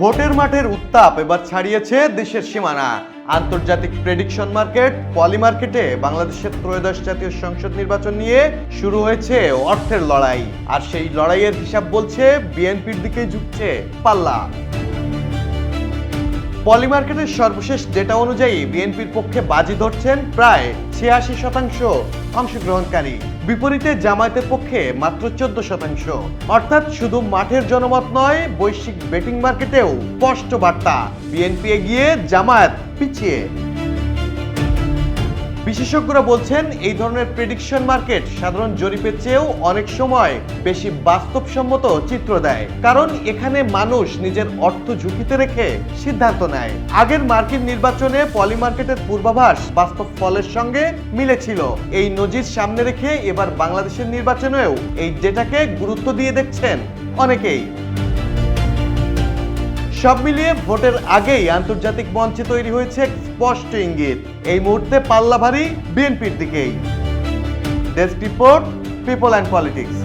ভোটের মাঠের উত্তাপ এবার ছাড়িয়েছে দেশের সীমানা। আন্তর্জাতিক প্রেডিকশন মার্কেট পলি মার্কেটে বাংলাদেশের ত্রয়োদশ জাতীয় সংসদ নির্বাচন নিয়ে শুরু হয়েছে অর্থের লড়াই। আর সেই লড়াইয়ের হিসাব বলছে বিএনপির দিকে ঝুঁকছে পাল্লা। পলি মার্কেটের সর্বশেষ ডেটা অনুযায়ী বিএনপির পক্ষে বাজি ধরছেন প্রায় ছিয়াশি শতাংশ অংশগ্রহণকারী। বিপরীতে জামায়াতের পক্ষে মাত্র চোদ্দ শতাংশ। অর্থাৎ শুধু মাঠের জনমত নয়, বৈশ্বিক বেটিং মার্কেটেও স্পষ্ট বার্তা। বিএনপি এগিয়ে জামায়াত পিছিয়ে। বিশেষজ্ঞরা বলছেন, এই ধরনের প্রেডিকশন মার্কেট সাধারণ জরিপের চেয়েও অনেক সময় বেশি বাস্তবসম্মত চিত্র দেয়। কারণ এখানে মানুষ নিজের অর্থ ঝুঁকিতে রেখে সিদ্ধান্ত নেয়। আগের মার্কিন নির্বাচনে পলি মার্কেটের পূর্বাভাস বাস্তব ফলের সঙ্গে মিলেছিল এই নজির সামনে রেখে এবার বাংলাদেশের নির্বাচনেও এই ডেটাকে গুরুত্ব দিয়ে দেখছেন অনেকেই। সব মিলিয়ে ভোটের আগেই আন্তর্জাতিক মঞ্চে তৈরি হয়েছে স্পষ্ট ইঙ্গিত। এই মুহূর্তে পাল্লা ভারী বিএনপির দিকেই। Desk report people and politics